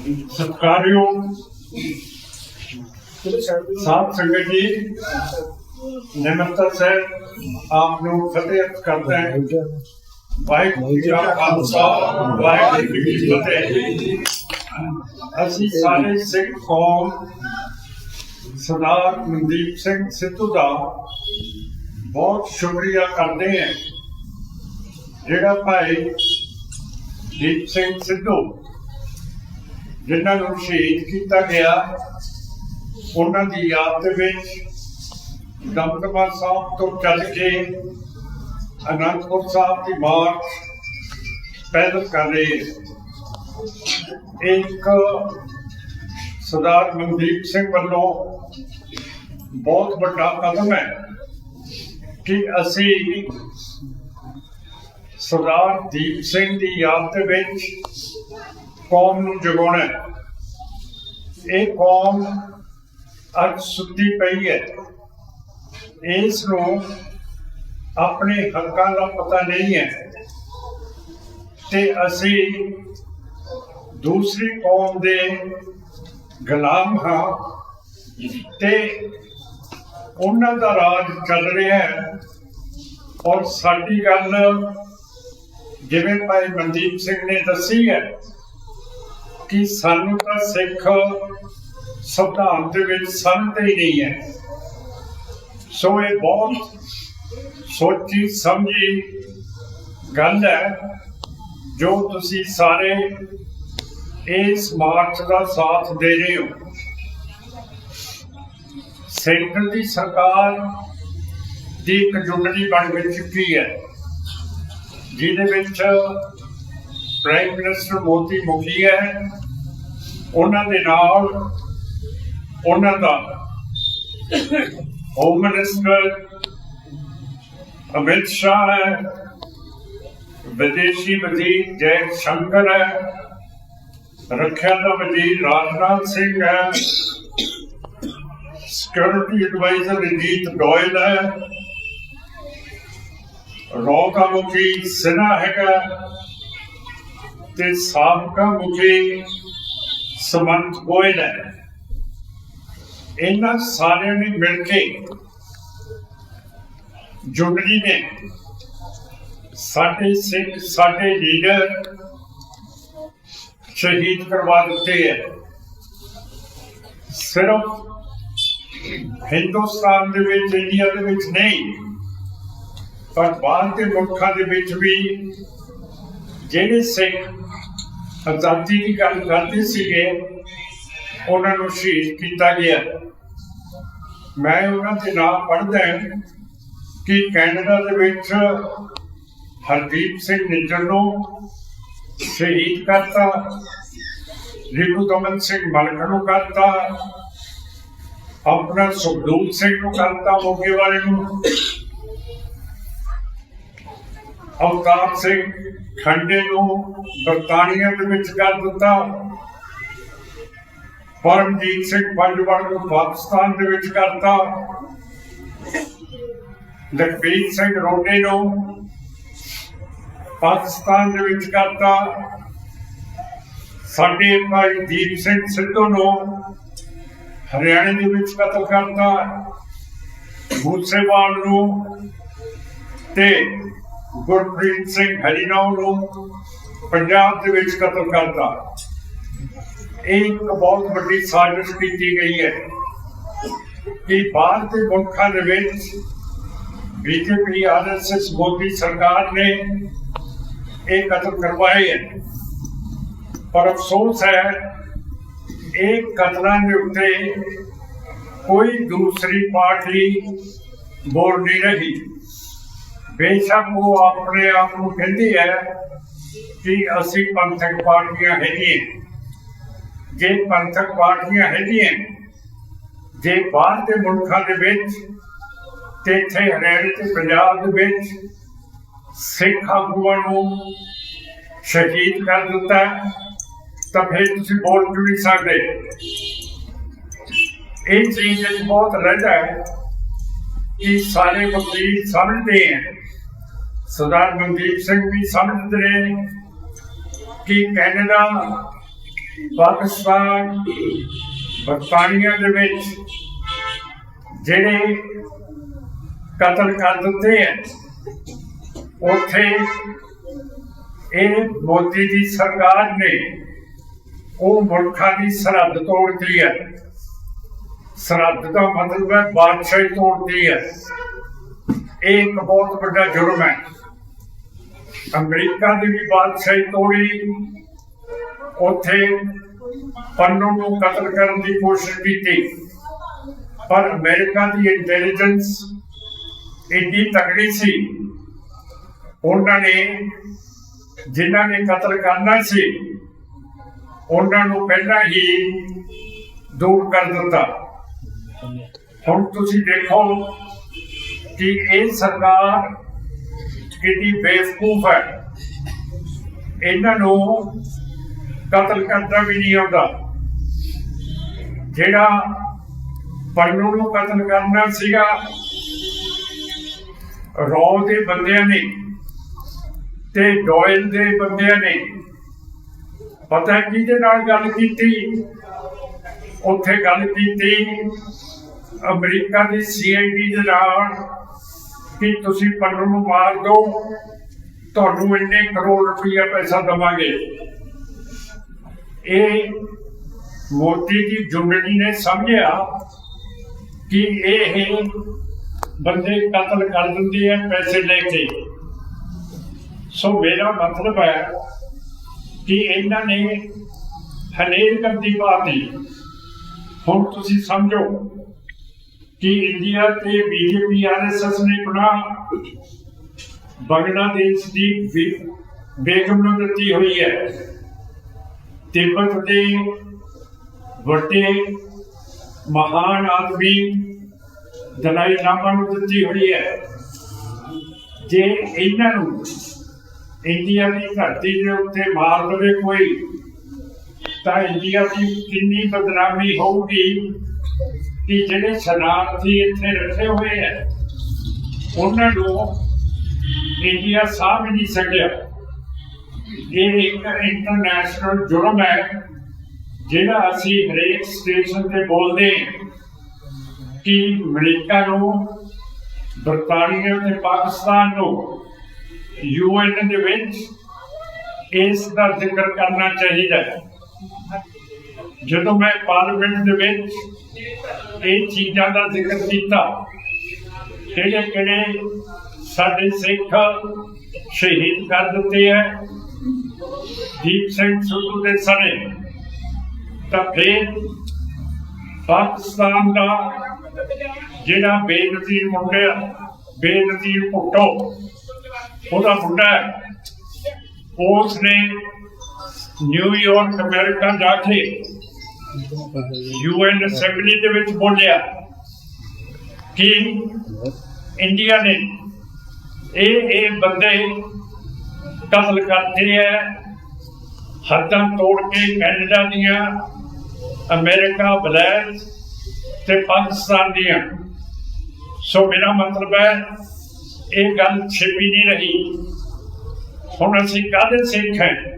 ਸਤਿਕਾਰਯੋਗ ਸਾਧ ਸੰਗਤ ਜੀ ਨਿਮਰਤਾ ਸਹਿਬ ਆਪ ਨੂੰ ਫਤਿਹ ਕਰਦਾ ਹੈ ਵਾਹਿਗੁਰੂ ਜੀ ਕਾ ਖਾਲਸਾ ਵਾਹਿਗੁਰੂ ਜੀ ਕੀ ਫਤਿਹ ਅਸੀਂ ਸਾਰੇ ਸਿੱਖ ਕੌਮ ਸਰਦਾਰ ਮਨਦੀਪ ਸਿੰਘ ਸਿੱਧੂ ਦਾ ਬਹੁਤ ਸ਼ੁਕਰੀਆ ਕਰਦੇ ਹਾਂ ਜਿਹੜਾ ਭਾਈ ਦੀਪ ਸਿੰਘ ਸਿੱਧੂ ਜਿਨ੍ਹਾਂ ਨੂੰ ਸ਼ਹੀਦ ਕੀਤਾ ਗਿਆ, ਉਹਨਾਂ ਦੀ ਯਾਦ ਦੇ ਵਿੱਚ ਦਮਦਮਾ ਸਾਹਿਬ ਤੋਂ ਚੱਲ ਕੇ ਅਨੰਦਪੁਰ ਸਾਹਿਬ ਦੀ ਮਾਰਚ ਪੈਦਲ ਕਰ ਰਹੇ ਇੱਕ ਸਰਦਾਰ ਮਨਦੀਪ ਸਿੰਘ ਵੱਲੋਂ ਬਹੁਤ ਵੱਡਾ ਕਦਮ ਹੈ ਕਿ ਅਸੀਂ ਸਰਦਾਰ ਦੀਪ ਸਿੰਘ ਦੀ ਯਾਦ ਦੇ ਵਿੱਚ ਕੌਮ ਨੂੰ ਜਗਾਉਣਾ ਇਹ ਕੌਮ ਅੱਜ ਸੁੱਤੀ ਪਈ ਹੈ। ਇਸ ਨੂੰ ਆਪਣੇ ਹੱਕਾਂ ਦਾ ਪਤਾ ਨਹੀਂ ਹੈ। ਤੇ ਅਸੀਂ ਦੂਸਰੀ ਕੌਮ ਦੇ ਗੁਲਾਮ ਹਾਂ। ਤੇ ਉਹਨਾਂ ਦਾ ਰਾਜ ਚੱਲ ਰਿਹਾ ਹੈ। ਔਰ ਸਾਡੀ ਗੱਲ ਜਿਵੇਂ ਭਾਈ ਮਨਦੀਪ ਸਿੰਘ ਨੇ ਦੱਸੀ ਹੈ ਕਿ ਸਾਨੂੰ ਤਾਂ ਸਿੱਖ ਸੰਵਿਧਾਨ ਦੇ ਵਿੱਚ ਸਮਝਦੇ ਹੀ ਨਹੀਂ ਹੈ। ਸੋ ਇਹ ਬਹੁਤ ਸੋਚੀ ਸਮਝੀ ਗੱਲ ਹੈ, ਜੋ ਤੁਸੀਂ ਸਾਰੇ ਇਸ ਮਾਰਚ ਦਾ ਸਾਥ ਦੇ ਰਹੇ ਹੋ। ਸੈਂਟਰ ਦੀ ਸਰਕਾਰ ਦੀ ਇੱਕ ਜੁੰਡਲੀ ਬਣ ਗਈ ਚੁੱਕੀ ਹੈ, ਜਿਹਦੇ ਵਿੱਚ ਪ੍ਰਾਈਮ ਮਿਨਿਸਟਰ ਮੋਦੀ ਮੁਖੀ ਹੈ। ਉਹਨਾਂ ਦੇ ਨਾਲ ਉਹਨਾਂ ਦਾ ਹੋਮ ਮਿਨਿਸਟਰ ਅਮਿਤ ਸ਼ਾਹ ਹੈ, ਵਿਦੇਸ਼ੀ ਵਜ਼ੀਰ ਜੈ ਸ਼ੰਕਰ ਹੈ, ਰੱਖਿਆ ਦਾ ਵਜ਼ੀਰ ਰਾਜਨਾਥ ਸਿੰਘ ਹੈ ਸਿਕਿਉਰਿਟੀ ਐਡਵਾਈਜ਼ਰ ਰਣਜੀਤ ਗੋਇਲ ਹੈ ਰੋਕਾ ਮੁਖੀ ਸਿਨਾ ਹੈਗਾ, ਤੇ ਸਾਬਕਾ ਮੁਖੀ ਸਮੰਤ ਗੋਇਲ ਹੈ ਇਹਨਾਂ ਸਾਰਿਆਂ ਨੇ ਮਿਲ ਕੇ ਜੁਗੜੀ ਨੇ ਸਾਡੇ ਸਿੱਖ, ਸਾਡੇ ਲੀਡਰ ਸ਼ਹੀਦ ਕਰਵਾ ਦਿੱਤੇ ਹੈ। ਸਿਰਫ ਹਿੰਦੁਸਤਾਨ ਦੇ ਵਿੱਚ, ਇੰਡੀਆ ਦੇ ਵਿੱਚ ਨਹੀਂ, ਪਰ ਬਾਹਰ ਦੇ ਮੁਲਕਾਂ ਦੇ ਵਿੱਚ ਵੀ ਜਿਹੜੇ ਸਿੱਖ ਆਜ਼ਾਦੀ ਦੀ ਗੱਲ ਕਰਦੇ ਸੀਗੇ, ਉਹਨਾਂ ਨੂੰ ਸ਼ਹੀਦ ਕੀਤਾ ਗਿਆ। ਮੈਂ ਉਹਨਾਂ ਦੇ ਨਾਮ ਪੜ੍ਹਦਾ ਕਿ ਕੈਨੇਡਾ ਦੇ ਵਿੱਚ ਹਰਦੀਪ ਸਿੰਘ ਨਿੱਜਰ ਨੂੰ ਸ਼ਹੀਦ ਕਰਤਾ ਰਿਪੂ ਕਮਲ ਸਿੰਘ ਮਲਕ ਨੂੰ ਕਰਤਾ, ਆਪਣਾ ਸੁਖਦੂਤ ਸਿੰਘ ਨੂੰ ਕਰਤਾ ਮੋਗੇ ਵਾਲੇ ਨੂੰ। ਅਵਤਾਰ ਸਿੰਘ ਖੰਡੇ ਨੂੰ ਬਰਤਾਨੀਆ ਦੇ ਵਿੱਚ ਕਰ ਦਿੱਤਾ। ਪਰਮਜੀਤ ਸਿੰਘ ਪੰਜਵਾੜ ਨੂੰ ਪਾਕਿਸਤਾਨ ਦੇ ਵਿੱਚ ਕਰਤਾ। ਲਖਬੀਰ ਸਿੰਘ ਰੋਡੇ ਨੂੰ ਪਾਕਿਸਤਾਨ ਦੇ ਵਿੱਚ ਕਰਤਾ। ਸਾਡੇ ਭਾਈ ਦੀਪ ਸਿੰਘ ਸਿੱਧੂ ਨੂੰ ਹਰਿਆਣੇ ਦੇ ਵਿੱਚ ਕਤਲ ਕਰਤਾ। ਮੂਸੇਵਾਲ ਨੂੰ ਤੇ ਗੁਰਪ੍ਰੀਤ ਸਿੰਘ ਹਰੀਨਾਉ ਨੂੰ ਪੰਜਾਬ ਦੇ ਵਿੱਚ ਕਤਲ ਕਰਤਾ। ਇਹ ਇੱਕ ਬਹੁਤ ਵੱਡੀ ਸਾਜ਼ਿਸ਼ ਕੀਤੀ ਗਈ ਹੈ ਕਿ ਬਾਹਰ ਦੇ ਮੁਲਕਾਂ ਦੇ ਵਿੱਚ ਬੀਜੇਪੀ ਆਰਐਸਐਸ ਮੋਦੀ ਸਰਕਾਰ ਨੇ ਇਹ ਕਤਲ ਕਰਵਾਏ ਹੈ। ਪਰ ਅਫਸੋਸ ਹੈ, ਇਹ ਕਤਲਾਂ ਦੇ ਉੱਤੇ ਕੋਈ ਦੂਸਰੀ ਪਾਰਟੀ ਬੋਲ ਨਹੀਂ ਰਹੀ। ਬੇਸ਼ੱਕ ਉਹ ਆਪਣੇ ਆਪ ਨੂੰ ਕਹਿੰਦੀ ਹੈ ਕਿ ਅਸੀਂ ਪੰਥਕ ਪਾਰਟੀਆਂ ਹੈਗੀਆਂ। ਜੇ ਪੰਥਕ ਪਾਰਟੀਆਂ ਹੈਗੀਆਂ, ਜੇ ਬਾਹਰ ਦੇ ਮੁਲਕਾਂ ਦੇ ਵਿੱਚ ਤੇ ਇੱਥੇ ਹਰਿਆਣੇ ਤੇ ਪੰਜਾਬ ਦੇ ਵਿੱਚ ਸਿੱਖ ਆਗੂਆਂ ਨੂੰ ਸ਼ਹੀਦ ਕਰ ਦਿੱਤਾ ਤਾਂ ਫਿਰ ਤੁਸੀਂ ਬੋਲ ਕਿਉਂ ਨਹੀਂ ਸਕਦੇ? ਇਹ ਚੀਜ਼ ਵਿੱਚ ਬਹੁਤ ਰਹਿੰਦਾ ਹੈ ਕਿ ਸਾਰੇ ਵਕੀਲ ਸਮਝਦੇ ਹੈ ਸਰਦਾਰ ਮਨਦੀਪ ਸਿੰਘ ਵੀ ਸਮਝਦੇ ਰਹੇ ਕਿ ਕੈਨੇਡਾ, ਪਾਕਿਸਤਾਨ, ਬਰਤਾਨੀਆ ਦੇ ਵਿੱਚ ਜਿਹੜੇ ਕਤਲ ਕਰ ਦਿੱਤੇ ਹੈ, ਉੱਥੇ ਇਹ ਮੋਦੀ ਦੀ ਸਰਕਾਰ ਨੇ ਉਹ ਮੁਲਕਾਂ ਦੀ ਸਰਹੱਦ ਤੋੜਦੀ ਹੈ। ਸਰਹੱਦ ਦਾ ਮਤਲਬ ਹੈ ਬਾਦਸ਼ਾਹੀ ਤੋੜਦੀ ਹੈ। ਇਹ ਇੱਕ ਬਹੁਤ ਵੱਡਾ ਜੁਰਮ ਹੈ। ਅਮਰੀਕਾ ਦੀ ਵੀ ਬਾਦਸ਼ਾਹੀ ਤੋੜੀ। ਉੱਥੇ ਪੰਨੂ ਨੂੰ ਕਤਲ ਕਰਨ ਦੀ ਕੋਸ਼ਿਸ਼ ਕੀਤੀ। ਪਰ ਅਮਰੀਕਾ ਦੀ ਇੰਟੈਲੀਜੈਂਸ ਇੰਨੀ ਤਕੜੀ ਸੀ। ਉਹਨਾਂ ਨੇ, ਜਿਨ੍ਹਾਂ ਨੇ ਕਤਲ ਕਰਨਾ ਸੀ, ਉਹਨਾਂ ਨੂੰ ਪਹਿਲਾਂ ਹੀ ਦੂਰ ਕਰ ਦਿੱਤਾ। ਹੁਣ ਤੁਸੀਂ ਦੇਖੋ ਕਿ ਇਹ ਸਰਕਾਰ ਕਿੰਨੀ ਬੇਵਕੂਫ ਹੈ, ਇਹਨਾਂ ਨੂੰ ਕਤਲ ਕਰਨਾ ਵੀ ਨਹੀਂ ਜਿਹੜਾ ਪੰਨੂ ਨੂੰ ਕਤਲ ਕਰਨਾ ਸੀਗਾ, ਰੌ ਦੇ ਬੰਦਿਆਂ ਨੇ ਤੇ ਡੋਇਲ ਦੇ ਬੰਦਿਆਂ ਨੇ, ਪਤਾ ਕਿਹਦੇ ਨਾਲ ਗੱਲ ਕੀਤੀ? ਉੱਥੇ ਗੱਲ ਕੀਤੀ ਅਮਰੀਕਾ ਦੀ ਸੀਆਈਡੀ ਦੇ ਨਾਲ। ਕਿ ਤੁਸੀਂ ਪੰਨੂ ਨੂੰ ਮਾਰ ਦਿਓ, ਤੁਹਾਨੂੰ ਇੰਨੇ ਕਰੋੜ ਰੁਪਈਆ ਪੈਸਾ ਦਵਾਂਗੇ। ਇਹ ਮੋਦੀ ਦੀ ਜੁੰਡਣੀ ਨੇ ਸਮਝਿਆ ਕਿ ਇਹ ਬੰਦੇ ਕਤਲ ਕਰ ਦਿੰਦੇ ਆ ਪੈਸੇ ਲੈ ਕੇ। ਸੋ ਮੇਰਾ ਮਤਲਬ ਹੈ ਕਿ ਇਹਨਾਂ ਨੇ ਹਨੇਰ ਕਰਦੀ ਪਾਤੀ ਹੁਣ ਤੁਸੀਂ ਸਮਝੋ ਕਿ ਇੰਡੀਆ ਤੇ ਬੀਜੇਪੀ ਆਰਐਸਐਸ ਨੇ ਬਣਾ ਬੰਗਲਾਦੇਸ਼ ਦੀ ਬੇ- ਦਿੱਤੀ ਹੋਈ ਹੈ। ਤਿੱਬਤ ਦੇ ਵੱਡੇ ਮਹਾਨ ਆਦਮੀ ਦਲਾਈ ਲਾਮਾ ਨੂੰ ਦਿੱਤੀ ਹੋਈ ਹੈ। ਜੇ ਇਹਨਾਂ ਨੂੰ ਇੰਡੀਆ ਦੀ ਧਰਤੀ ਦੇ ਉੱਤੇ ਮਾਰ ਦੇਵੇ ਕੋਈ, ਤਾਂ ਇੰਡੀਆ ਦੀ ਕਿੰਨੀ ਬਦਨਾਮੀ ਹੋਊਗੀ? ਕਿ ਜਿਹੜੇ ਸ਼ਰਨਾਰਥੀ ਇੱਥੇ ਰੱਖੇ ਹੋਏ ਹੈ ਉਹਨਾਂ ਨੂੰ ਇੰਡੀਆ ਸਾਹ ਨਹੀਂ ਸਕਿਆ। ਇਹ ਇੱਕ ਇੰਟਰਨੈਸ਼ਨਲ ਜੁਰਮ ਹੈ ਜਿਹੜਾ ਅਸੀਂ ਹਰੇਕ ਸਟੇਸ਼ਨ ਤੇ ਬੋਲਦੇ ਕਿ ਅਮਰੀਕਾ ਨੂੰ, ਬਰਤਾਨੀਆ ਤੇ ਪਾਕਿਸਤਾਨ ਨੂੰ ਯੂਐਨ ਦੇ ਵਿੱਚ ਇਸ ਦਾ ਜ਼ਿਕਰ ਕਰਨਾ ਚਾਹੀਦਾ ਹੈ। ਜਦੋਂ ਮੈਂ ਪਾਰਲੀਮੈਂਟ ਦੇ ਵਿੱਚ ਇਹ ਚੀਜ਼ਾਂ ਦਾ ਜ਼ਿਕਰ ਕੀਤਾ ਕਿਹੜੇ ਕਿਹੜੇ ਸਾਡੇ ਸਿੱਖ ਸ਼ਹੀਦ ਕਰ ਦਿੱਤੇ ਹੈ ਦੀਪ ਸਿੰਘ ਸਿੱਧੂ ਦੇ ਸਣੇ। ਤਾਂ ਫਿਰ ਪਾਕਿਸਤਾਨ ਦਾ ਜਿਹੜਾ ਬੇਨਜ਼ੀਰ ਮੁੰਡਿਆ ਬੇਨਜ਼ੀਰ ਭੁੱਟੋ ਉਹਦਾ ਮੁੰਡਾ ਹੈ, ਉਸ ਨੇ ਨਿਊਯਾਰਕ ਅਮਰੀਕਾ ਜਾ ਕੇ ਯੂਐਨ ਅਸੈਂਬਲੀ ਦੇ ਵਿੱਚ ਬੋਲਿਆ ਕਿ ਇੰਡੀਆ ਨੇ ਇਹ ਇਹ ਬੰਦੇ ਕਤਲ ਕਰਦੇ ਹੈ ਹੱਦਾਂ ਤੋੜ ਕੇ ਕੈਨੇਡਾ ਦੀਆਂ, ਅਮਰੀਕਾ, ਬਲੈਕ ਤੇ ਪਾਕਿਸਤਾਨ ਦੀਆਂ। ਸੋ ਮੇਰਾ ਮਤਲਬ ਹੈ, ਇਹ ਗੱਲ ਛਿਪੀ ਨਹੀਂ ਰਹੀ। ਹੁਣ ਅਸੀਂ ਕਾਹਦੇ ਸਿੱਖ ਹੈ?